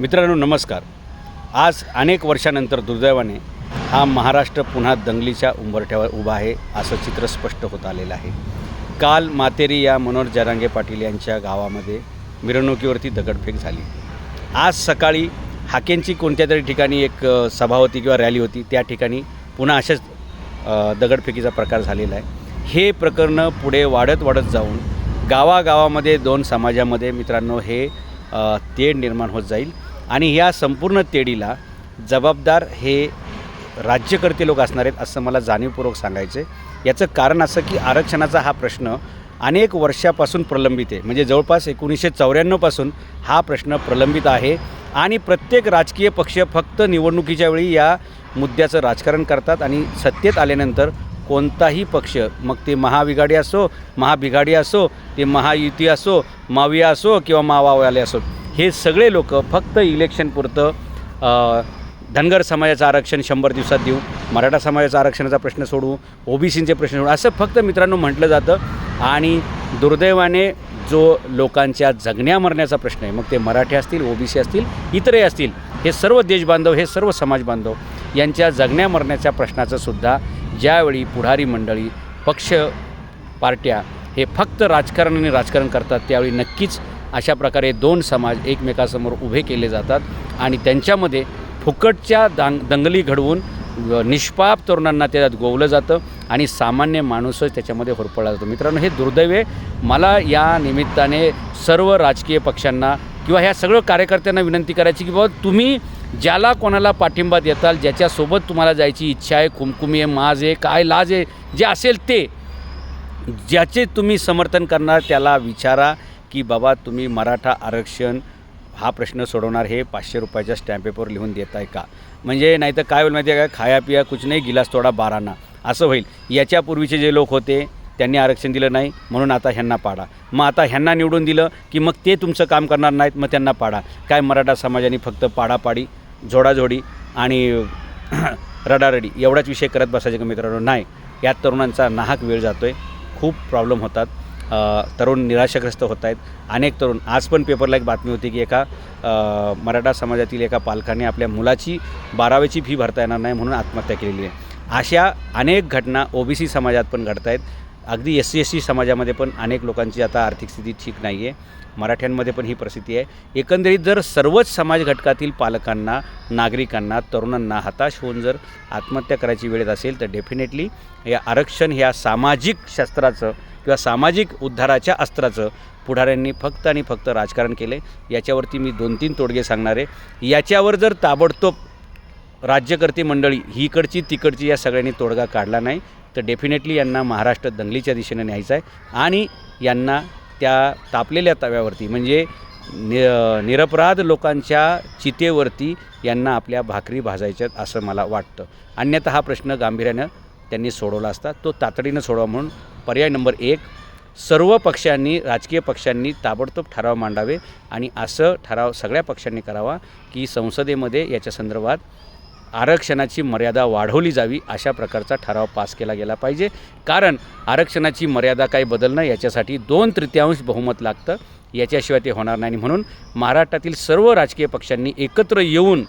मित्रांनो नमस्कार. आज अनेक वर्षानंतर दुर्दैवाने हा महाराष्ट्र पुन्हा दंगलीच्या उंबरठ्यावर उभा आहे असं चित्र स्पष्ट होत आलेलं आहे. काल मातेरी या मनोहर जरांगे पाटील यांच्या गावामध्ये मिरवणुकीवरती दगडफेक झाली. आज सकाळी हाकेंची कोणत्या तरी ठिकाणी एक सभा होती किंवा रॅली होती त्या ठिकाणी पुन्हा अशाच दगडफेकीचा प्रकार झालेला आहे. हे प्रकरणं पुढे वाढत वाढत जाऊन गावागावामध्ये दोन समाजामध्ये मित्रांनो हे तेढ निर्माण होत जाईल. आणि ह्या संपूर्ण तेढीला जबाबदार हे राज्यकर्ते लोक असणार आहेत असं मला जाणीवपूर्वक सांगायचं आहे याचं कारण असं की आरक्षणाचा हा प्रश्न अनेक वर्षापासून प्रलंबित आहे. म्हणजे जवळपास एकोणीसशे चौऱ्याण्णवपासून हा प्रश्न प्रलंबित आहे आणि प्रत्येक राजकीय पक्ष फक्त निवडणुकीच्या वेळी या मुद्द्याचं राजकारण करतात आणि सत्तेत आल्यानंतर कोणताही पक्ष मग ते महाविघाडी असो महाबिघाडी असो ते महायुती असो माविया असो किंवा मावावाले असो हे सगळे लोक फक्त इलेक्शनपुरतं धनगर समाजाचं आरक्षण शंभर दिवसात देऊ मराठा समाजाचा आरक्षणाचा प्रश्न सोडवू ओबीसीचे प्रश्न सोडवू असं फक्त मित्रांनो म्हटलं जातं. आणि दुर्दैवाने जो लोकांच्या जगण्या मरण्याचा प्रश्न आहे मग ते मराठी असतील ओबीसी असतील इतरही असतील हे सर्व देशबांधव हे सर्व समाज बांधव यांच्या जगण्या मरण्याच्या प्रश्नाचं सुद्धा ज्यावेळी पुढारी मंडळी पक्ष पार्ट्या हे फक्त राजकारण आणि राजकारण करतात त्यावेळी नक्कीच अशा प्रकारे दोन समाज एकमेकासमोर उभे केले जातात आणि त्यांच्यामध्ये फुकटच्या दांग दंगली घडवून निष्पाप तरुणांना त्याच्यात गोवलं जातं आणि सामान्य माणूसच त्याच्यामध्ये होरपळला जातो. मित्रांनो हे दुर्दैव आहे. मला या निमित्ताने सर्व राजकीय पक्षांना किंवा ह्या सगळं कार्यकर्त्यांना विनंती करायची की बाबा तुम्ही ज्याला कोणाला पाठिंबा देताल ज्याच्यासोबत तुम्हाला जायची इच्छा आहे कुमकुमी आहे माज आहे काय लाज आहे जे असेल ते ज्याचे तुम्ही समर्थन करणार त्याला विचारा. की बाबा तुम्ही मराठा आरक्षण हा प्रश्न सोडवणार हे पाचशे रुपयाच्या स्टॅम्प पेपर लिहून देत आहे का? म्हणजे नाही तर काय होईल माहिती आहे का? खाया पिया कुछ नाही गिलास थोडा बाराना. असं होईल. याच्यापूर्वीचे जे लोक होते त्यांनी आरक्षण दिलं नाही म्हणून आता ह्यांना पाडा. मग आता ह्यांना निवडून दिलं की मग ते तुमचं काम करणार नाहीत मग त्यांना पाडा. काय मराठा समाजाने फक्त पाडापाडी जोडाजोडी आणि रडारडी एवढाच विषय करत बसायचे का मित्रांनो? नाही. यात तरुणांचा नाहक वेळ जातो आहे खूप प्रॉब्लेम होतात. तरुण निराशाग्रस्त होत आहेत. अनेक तरुण आज पण पेपरला एक बातमी होती की एका मराठा समाजातील एका पालकाने आपल्या मुलाची बारावीची फी भरता येणार नाही म्हणून आत्महत्या केलेली आहे. अशा अनेक घटना ओबीसी समाजात पण घडत आहेत अगदी एस सी एस सी समाजामध्ये पण अनेक लोकांची आता आर्थिक स्थिती ठीक नाही आहे मराठ्यांमध्ये पण ही परिस्थिती आहे. एकंदरीत जर सर्वच समाज घटकातील पालकांना नागरिकांना तरुणांना हताश होऊन जर आत्महत्या करायची वेळेत असेल तर डेफिनेटली या आरक्षण ह्या सामाजिक शास्त्राचं किंवा सामाजिक उद्धाराच्या अस्त्राचं पुढाऱ्यांनी फक्त आणि फक्त राजकारण केले याच्यावरती मी दोन तीन तोडगे सांगणार आहे. याच्यावर जर ताबडतोब राज्यकर्ते मंडळी ही इकडची तिकडची या सगळ्यांनी तोडगा काढला नाही तर डेफिनेटली यांना महाराष्ट्र दंगलीच्या दिशेने न्यायचं आहे आणि यांना त्या तापलेल्या तव्यावरती म्हणजे नि निरपराध लोकांच्या चितेवरती यांना आपल्या भाकरी भाजायच्यात असं मला वाटतं. अन्यथा हा प्रश्न गांभीर्यानं त्यांनी सोडवला असता तो तातडीनं सोडवा म्हणून पर्याय नंबर एक सर्व पक्षांनी राजकीय पक्षांनी ताबडतोब ठराव मांडावे आणि असं ठराव सगळ्या पक्षांनी करावा की संसदेमध्ये याच्या संदर्भात आरक्षणाची मर्यादा वाढवली जावी अशा प्रकारचा ठराव पास केला गेला पाहिजे. कारण आरक्षणाची मर्यादा काही बदलणं याच्यासाठी दोन तृतीयांश बहुमत लागतं. याच्याशिवाय ते होणार नाही आणि म्हणून महाराष्ट्रातील सर्व राजकीय पक्षांनी एकत्र येऊन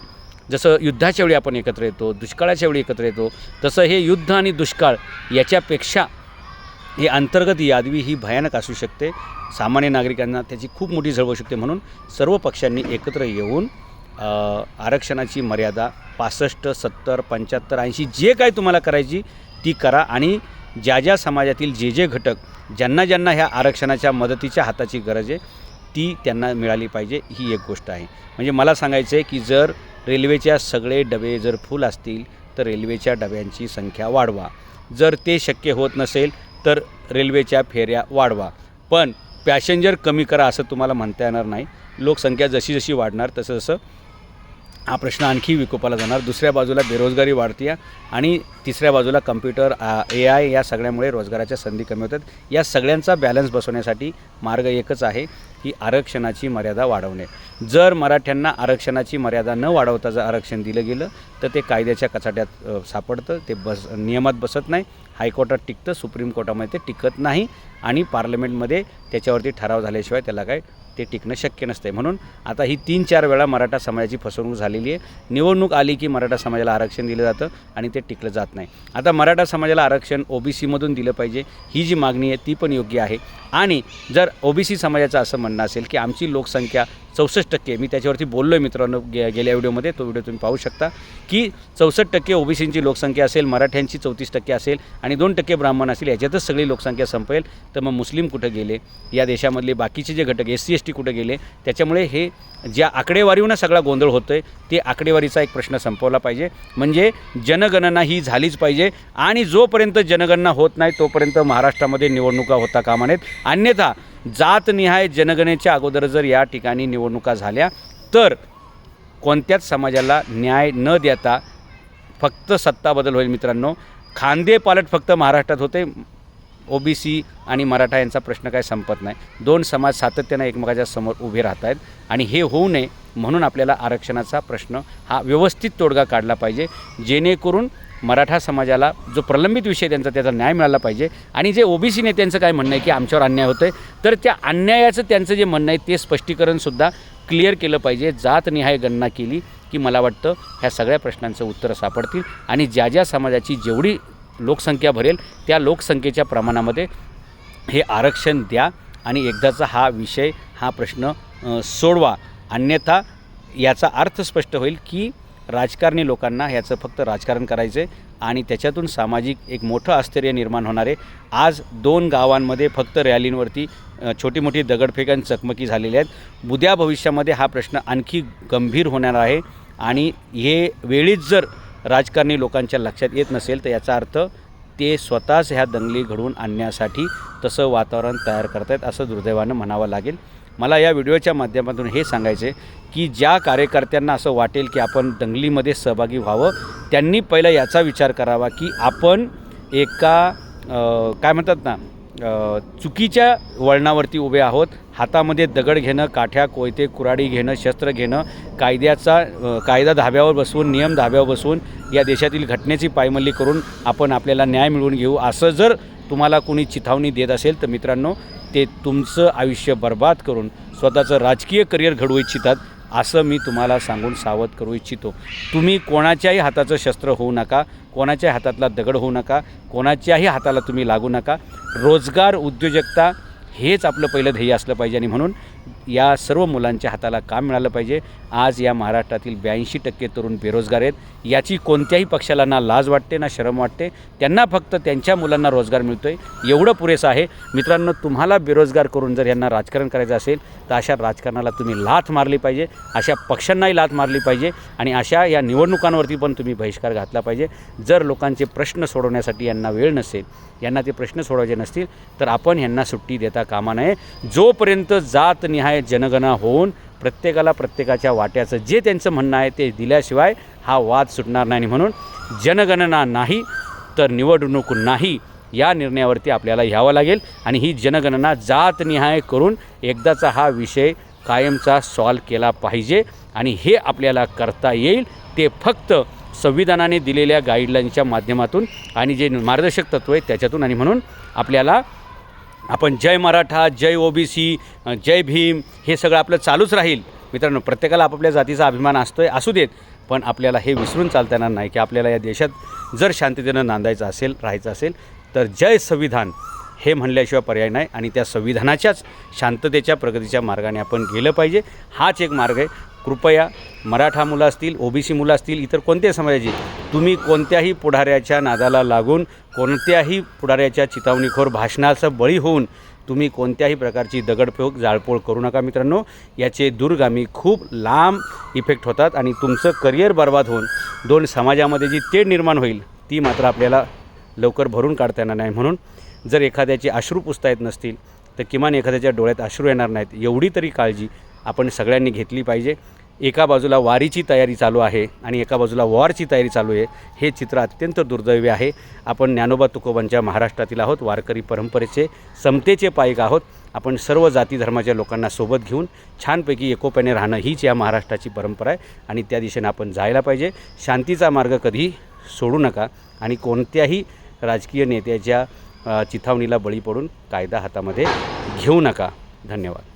जसं युद्धाच्या वेळी आपण एकत्र येतो दुष्काळाच्या वेळी एकत्र येतो तसं हे युद्ध आणि दुष्काळ याच्यापेक्षा ही अंतर्गत यादवी ही भयानक असू शकते. सामान्य नागरिकांना त्याची खूप मोठी झळवू शकते म्हणून सर्व पक्षांनी एकत्र येऊन आरक्षणाची मर्यादा पासष्ट सत्तर पंच्याहत्तर ऐंशी जे काय तुम्हाला करायची ती करा आणि ज्या ज्या समाजातील जे जे घटक ज्यांना ज्यांना ह्या आरक्षणाच्या मदतीच्या हाताची गरज आहे ती त्यांना मिळाली पाहिजे ही एक गोष्ट आहे. म्हणजे मला सांगायचं आहे की जर रेल्वेच्या सगळे डबे जर फुल असतील तर रेल्वेच्या डब्यांची संख्या वाढवा. जर ते शक्य होत नसेल तर रेल्वेच्या फेऱ्या वाढवा. पण पॅसेंजर कमी करा असं तुम्हाला म्हणता येणार नाही. लोकसंख्या जशी जशी वाढणार तसं जसं हा प्रश्न आणखी विकोपाला जाणार. दुसऱ्या बाजूला बेरोजगारी वाढते आणि तिसऱ्या बाजूला कम्प्युटर ए आय या सगळ्यामुळे रोजगाराच्या संधी कमी होतात. या सगळ्यांचा बॅलन्स बसवण्यासाठी मार्ग एकच आहे की आरक्षणाची मर्यादा वाढवणे. जर मराठ्यांना आरक्षणाची मर्यादा न वाढवता जर आरक्षण दिलं गेलं तर ते कायद्याच्या कचाट्यात सापडतं. ते बस नियमात बसत नाही. हायकोर्टात टिकतं सुप्रीम कोर्टामध्ये ते टिकत नाही आणि पार्लमेंटमध्ये त्याच्यावरती ठराव झाल्याशिवाय त्याला काय ते टिकणं शक्य नसते म्हणून आता ही तीन चार वेळा मराठा समाजाची फसवणूक झालेली आहे. निवडणूक आली की मराठा समाजाला आरक्षण दिलं जातं आणि ते टिकलं जात नाही. आता मराठा समाजाला आरक्षण ओ बी सीमधून दिलं पाहिजे ही जी मागणी आहे ती पण योग्य आहे. आणि जर ओ बी सी समाजाचं असं म्हणणं असेल की आमची लोकसंख्या चौसष्ट टक्के मी त्याच्यावरती बोललो आहे मित्रांनो गे गेल्या व्हिडिओमध्ये तो व्हिडिओ तुम्ही पाहू शकता की चौसष्ट टक्के ओबीसींची लोकसंख्या असेल मराठ्यांची चौतीस टक्के असेल आणि दोन टक्के ब्राह्मण असेल याच्यातच सगळी लोकसंख्या संपेल तर मग मुस्लिम कुठं गेले? या देशामधले बाकीचे जे घटक एस सी एस टी कुठे गेले त्याच्यामुळे हे ज्या आकडेवारीवरून सगळा गोंधळ होतो आहे ते आकडेवारीचा एक प्रश्न संपवला पाहिजे. म्हणजे जनगणना ही झालीच पाहिजे आणि जोपर्यंत जनगणना होत नाही तोपर्यंत महाराष्ट्रामध्ये निवडणुका होता कामा नयेत. अन्यथा जातनिहाय जनगणनेच्या अगोदर जर या ठिकाणी निवडणुका झाल्या तर कोणत्याच समाजाला न्याय न देता फक्त सत्ता बदल होईल मित्रांनो. खांदे पालट फक्त महाराष्ट्रात होते. ओ बी सी आणि मराठा यांचा प्रश्न काय संपत नाही. दोन समाज सातत्यानं एकमेकाच्या समोर उभे राहत आहेत आणि हे होऊ नये म्हणून आपल्याला आरक्षणाचा प्रश्न हा व्यवस्थित तोडगा काढला पाहिजे. जेणेकरून मराठा समाजाला जो प्रलंबित विषय त्यांचा त्याचा न्याय मिळाला पाहिजे. आणि जे ओबीसी नेत्यांचं काय म्हणणं आहे की आमच्यावर अन्याय होतं आहे तर त्या अन्यायाचं त्यांचं जे म्हणणं आहे ते स्पष्टीकरणसुद्धा क्लिअर केलं पाहिजे. जातनिहाय गणना केली की मला वाटतं ह्या सगळ्या प्रश्नांचं उत्तरं सापडतील. आणि ज्या ज्या समाजाची जेवढी लोकसंख्या भरेल त्या लोकसंख्येच्या प्रमाणामध्ये हे आरक्षण द्या आणि एकदाचा हा विषय हा प्रश्न सोडवा. अन्यथा याचा अर्थ स्पष्ट होईल की राजकारणी लोकांना ह्याचं फक्त राजकारण करायचं आहे आणि त्याच्यातून सामाजिक एक मोठं आश्चर्य निर्माण होणार आहे. आज दोन गावांमध्ये फक्त रॅलींवरती छोटी मोठी दगडफेक आणि चकमकी झालेल्या आहेत. उद्या भविष्यामध्ये हा प्रश्न आणखी गंभीर होणार आहे आणि हे वेळीच जर राजकारणी लोकांच्या लक्षात येत नसेल तर याचा अर्थ ते स्वतःच ह्या दंगली घडवून आणण्यासाठी तसं वातावरण तयार करतायत असं दुर्दैवानं म्हणावं लागेल. मला या व्हिडिओच्या माध्यमातून हे सांगायचे की ज्या कार्यकर्त्यांना असं वाटेल की आपण दंगलीमध्ये सहभागी व्हावं त्यांनी पहिला याचा विचार करावा की आपण एका काय म्हणतात ना चुकीच्या वळणावरती उभे आहोत. हातामध्ये दगड घेणं काठ्या कोयते कुराडी घेणं शस्त्र घेणं कायद्याचा कायदा धाब्यावर बसवून नियम धाब्यावर बसवून या देशातील घटनेची पायमल्ली करून आपण आपल्याला न्याय मिळवून घेऊ. असं जर तुम्हाला कोणी चिथावणी देत असेल तर मित्रांनो ते तुमचं आयुष्य बर्बाद करून स्वतःचं राजकीय करिअर घडवू इच्छितात. असं मी तुम्हाला सांगून सावध करू इच्छितो. तुम्ही कोणाच्याही हाताचं शस्त्र होऊ नका कोणाच्याही हातातला दगड होऊ नका कोणाच्याही हाताला तुम्ही लागू नका. रोजगार उद्योजकता हेच आपलं पहिलं ध्येय असलं पाहिजे आणि म्हणून या सर्व मुलांच्या हाताला काम मिळालं पाहिजे. आज या महाराष्ट्रातील ब्याऐंशी टक्के तरुण बेरोजगार आहेत. याची कोणत्याही पक्षाला ना लाज वाटते ना शरम वाटते. त्यांना फक्त त्यांच्या मुलांना रोजगार मिळतो आहे एवढं पुरेसं आहे. मित्रांनो तुम्हाला बेरोजगार करून जर यांना राजकारण करायचं असेल तर अशा राजकारणाला तुम्ही लाथ मारली पाहिजे. अशा पक्षांनाही लाथ मारली पाहिजे. आणि अशा या निवडणुकांवरती पण तुम्ही बहिष्कार घातला पाहिजे. जर लोकांचे प्रश्न सोडवण्यासाठी यांना वेळ नसेल यांना ते प्रश्न सोडवायचे नसतील तर आपण यांना सुट्टी देता कामा नये. जोपर्यंत जात जातनिहाय जनगणना होऊन प्रत्येकाला प्रत्येकाच्या वाट्याचं जे त्यांचं म्हणणं आहे ते दिल्याशिवाय हा वाद सुटणार नाही. आणि म्हणून जनगणना नाही तर निवडणूक नाही या निर्णयावरती आपल्याला घ्यावं लागेल. आणि ही जनगणना जातनिहाय करून एकदाचा हा विषय कायमचा सॉल्व केला पाहिजे. आणि हे आपल्याला करता येईल. ते फक्त संविधानाने दिलेल्या गाईडलाईनच्या माध्यमातून आणि जे मार्गदर्शक तत्व आहे त्याच्यातून. आणि म्हणून आपल्याला आपण जय मराठा जय ओबीसी जय भीम हे सगळं आपलं चालूच राहील. मित्रांनो प्रत्येकाला आपापल्या जातीचा अभिमान असतोय असू देत पण आपल्याला हे विसरून चालता येणार नाही की आपल्याला या देशात जर शांततेनं नांदायचं असेल राहायचं असेल तर जय संविधान हे म्हणल्याशिवाय पर्याय नाही. आणि त्या संविधानाच्याच शांततेच्या प्रगतीच्या मार्गाने आपण गेलं पाहिजे. हाच एक मार्ग आहे. कृपया मराठा मुलं असतील ओबीसी मुलं असतील इतर कोणत्याही समाजाची तुम्ही कोणत्याही पुढाऱ्याच्या नादाला लागून कोणत्याही पुढाऱ्याच्या चितावणीखोर भाषणाचा बळी होऊन तुम्ही कोणत्याही प्रकारची दगडफेक जाळपोळ करू नका मित्रांनो. याचे दूरगामी खूप लांब इफेक्ट होतात आणि तुमचं करिअर बर्बाद होऊन दोन समाजामध्ये जी तेढ निर्माण होईल ती मात्र आपल्याला लवकर भरून काढता येणार नाही म्हणून जर एखाद्याचे अश्रू पुसता येत नसतील तर किमान एखाद्याच्या डोळ्यात अश्रू येणार नाहीत. एवढी तरी काळजी आपण सगळ्यांनी घेतली पाहिजे. एका बाजूला वारीची तयारी चालू आहे आणि एका बाजूला वॉरची तयारी चालू आहे. हे चित्र अत्यंत दुर्दैवी आहे. आपण ज्ञानोबा तुकोबांच्या महाराष्ट्रातील आहोत वारकरी परंपरेचे समतेचे पायिक आहोत. आपण सर्व जाती धर्माच्या लोकांना सोबत घेऊन छानपैकी एकोप्याने राहणं हीच या महाराष्ट्राची परंपरा आहे आणि त्या दिशेने आपण जायला पाहिजे. शांतीचा मार्ग कधी सोडू नका आणि कोणत्याही राजकीय नेत्याच्या चिथावणीला बळी पडून कायदा हातामध्ये घेऊ नका. धन्यवाद.